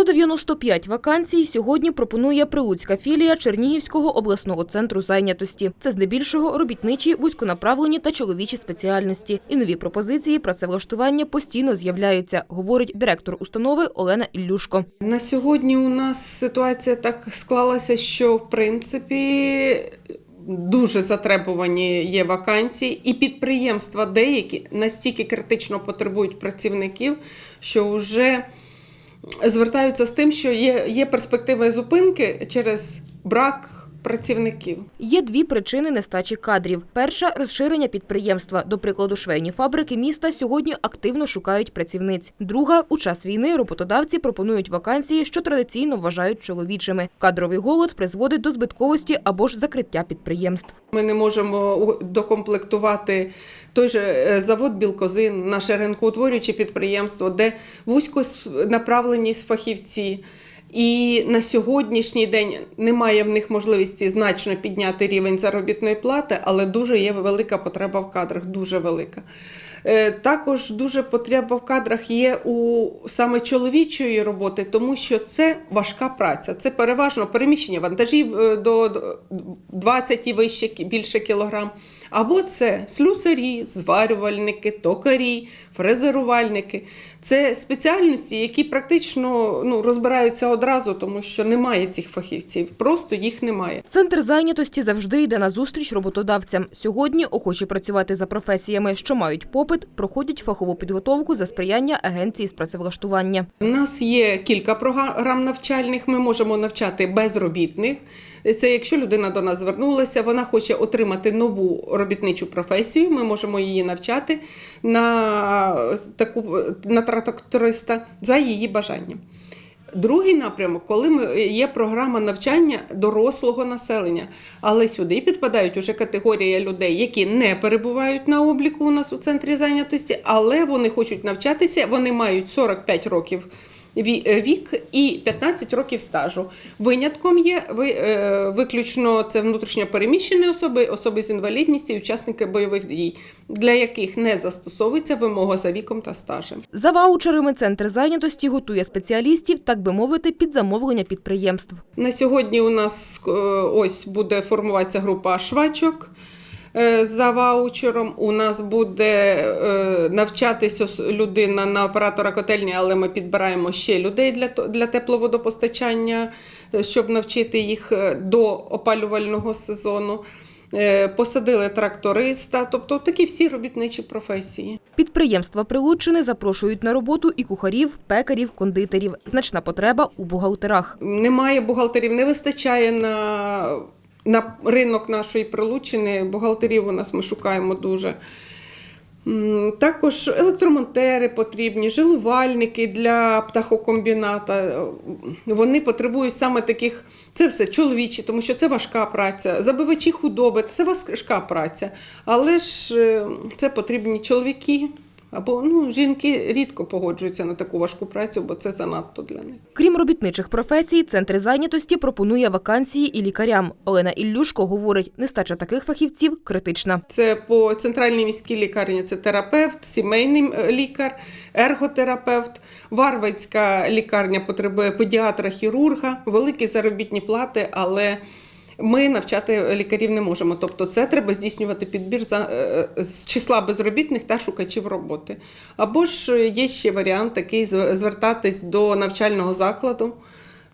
195 вакансій сьогодні пропонує прилуцька філія Чернігівського обласного центру зайнятості. Це здебільшого робітничі, вузьконаправлені та чоловічі спеціальності. І нові пропозиції працевлаштування постійно з'являються, говорить директор установи Олена Іллюшко. На сьогодні у нас ситуація так склалася, що в принципі дуже затребувані є вакансії, і підприємства деякі настільки критично потребують працівників, що вже звертаються з тим, що є, є перспективи зупинки через брак працівників. Є дві причини нестачі кадрів. Перша розширення підприємства. До прикладу, швейні фабрики міста сьогодні активно шукають працівниць. Друга у час війни роботодавці пропонують вакансії, що традиційно вважають чоловічими. Кадровий голод призводить до збитковості або ж закриття підприємств. Ми не можемо докомплектувати той же е, завод Білкозин, наше ринкоутворююче підприємство, де вузько направлені фахівці. І на сьогоднішній день немає в них можливості значно підняти рівень заробітної плати, але дуже є велика потреба в кадрах, дуже велика. Е, Також дуже потреба в кадрах є у саме чоловічої роботи, тому що це важка праця. Це переважно переміщення вантажів е, до 20 і вище більше кілограм. Або це слюсарі, зварювальники, токарі, фрезерувальники. Це спеціальності, які практично ну, розбираються одразу, тому що немає цих фахівців, просто їх немає. Центр зайнятості завжди йде на зустріч роботодавцям. Сьогодні охочі працювати за професіями, що мають попит, проходять фахову підготовку за сприяння агенції з працевлаштування. У нас є кілька програм навчальних. Ми можемо навчати безробітних. Це якщо людина до нас звернулася, вона хоче отримати нову робітничу професію. Ми можемо її навчати на таку на тракториста за її бажанням. Другий напрямок, коли ми, є програма навчання дорослого населення, але сюди підпадають уже категорія людей, які не перебувають на обліку у нас у центрі зайнятості, але вони хочуть навчатися, вони мають 45 років вік і 15 років стажу. Винятком є е, виключно це внутрішньо переміщені особи, особи з інвалідністю і учасники бойових дій, для яких не застосовується вимога за віком та стажем. За ваучерами центр зайнятості готує спеціалістів, так би мовити, під замовлення підприємств. На сьогодні у нас е, ось буде формуватися група швачок е, за ваучером. У нас буде е, навчатися людина на оператора котельні, але ми підбираємо ще людей для, для тепловодопостачання, е, щоб навчити їх е, до опалювального сезону. Е, Посадили тракториста, тобто такі всі робітничі професії. Підприємства Прилуччини запрошують на роботу і кухарів, пекарів, кондитерів. Значна потреба у бухгалтерах. Немає бухгалтерів, не вистачає на, на ринок нашої прилучини. Бухгалтерів у нас ми шукаємо дуже. Також електромонтери потрібні, жилувальники для птахокомбіната. Вони потребують саме таких, це все чоловічі, тому що це важка праця. Забивачі худоби це важка праця. Але ж е, це потрібні чоловіки. Або ну, жінки рідко погоджуються на таку важку працю, бо це занадто для них. Крім робітничих професій, центр зайнятості пропонує вакансії і лікарям. Олена Іллюшко говорить, нестача таких фахівців критична. Це по центральній міській лікарні це терапевт, сімейний е, лікар, ерготерапевт. Варвицька лікарня потребує педіатра, хірурга, великі заробітні плати, але ми навчати лікарів не можемо. Тобто це треба здійснювати підбір за, е, з числа безробітних та шукачів роботи. Або ж е, є ще варіант такий звертатись до навчального закладу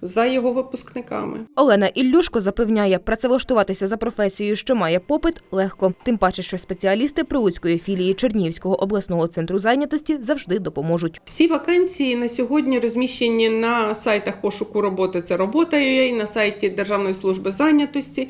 за його випускниками. Олена Іллюшко запевняє, працевлаштуватися за професією, що має попит, легко. Тим паче, що спеціалісти Прилуцької філії Чернігівського обласного центру зайнятості завжди допоможуть. Всі вакансії на сьогодні розміщені на сайтах пошуку роботи. Це робота.ua, на сайті Державної служби зайнятості.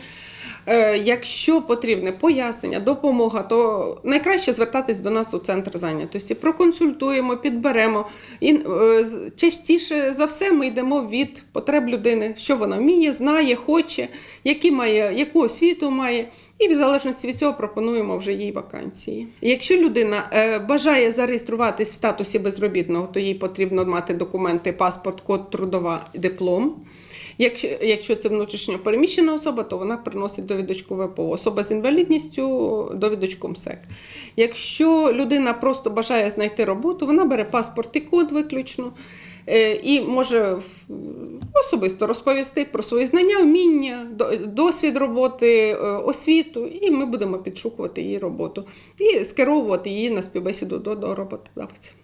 Е, Якщо потрібне пояснення, допомога, то найкраще звертатись до нас у центр зайнятості. Проконсультуємо, підберемо. І е, частіше за все ми йдемо від потреб людини, що вона вміє, знає, хоче, які має, яку освіту має, і в залежності від цього пропонуємо вже їй вакансії. Якщо людина е, бажає зареєструватись в статусі безробітного, то їй потрібно мати документи, паспорт, код трудова, диплом. Якщо, якщо це внутрішньо переміщена особа, то вона приносить довідочку ВПО. Особа з інвалідністю довідочку МСЕК. Якщо людина просто бажає знайти роботу, вона бере паспорт і код виключно. е, і може особисто розповісти про свої знання, вміння, до- досвід роботи, е, освіту, і ми будемо підшукувати її роботу і скеровувати її на співбесіду до роботодавця.